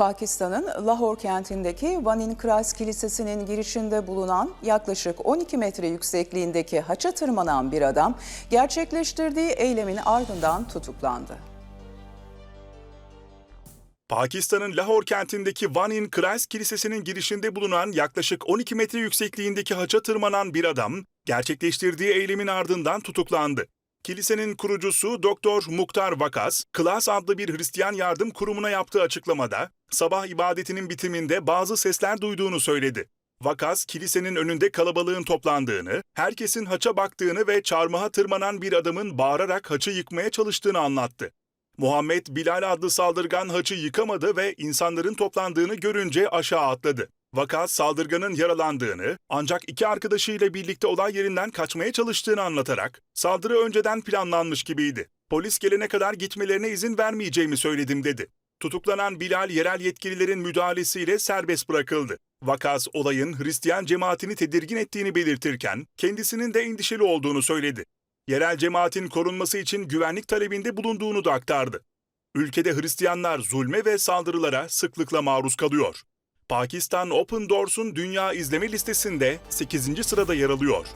Pakistan'ın Lahore kentindeki Vanin Kras Kilisesi'nin girişinde bulunan yaklaşık 12 metre yüksekliğindeki haça tırmanan bir adam gerçekleştirdiği eylemin ardından tutuklandı. Pakistan'ın Lahore kentindeki One in Christ Kilisesi'nin girişinde bulunan yaklaşık 12 metre yüksekliğindeki haça tırmanan bir adam, gerçekleştirdiği eylemin ardından tutuklandı. Kilisenin kurucusu Doktor Muhtar Vakas, Klas adlı bir Hristiyan yardım kurumuna yaptığı açıklamada, sabah ibadetinin bitiminde bazı sesler duyduğunu söyledi. Vakas, kilisenin önünde kalabalığın toplandığını, herkesin haça baktığını ve çarmıha tırmanan bir adamın bağırarak haçı yıkmaya çalıştığını anlattı. Muhammed Bilal adlı saldırgan haçı yıkamadı ve insanların toplandığını görünce aşağı atladı. Vakat saldırganın yaralandığını ancak iki arkadaşıyla birlikte olay yerinden kaçmaya çalıştığını anlatarak saldırı önceden planlanmış gibiydi. Polis gelene kadar gitmelerine izin vermeyeceğimi söyledim dedi. Tutuklanan Bilal yerel yetkililerin müdahalesiyle serbest bırakıldı. Vakas olayın Hristiyan cemaatini tedirgin ettiğini belirtirken kendisinin de endişeli olduğunu söyledi yerel cemaatin korunması için güvenlik talebinde bulunduğunu da aktardı. Ülkede Hristiyanlar zulme ve saldırılara sıklıkla maruz kalıyor. Pakistan Open Doors'un dünya izleme listesinde 8. sırada yer alıyor.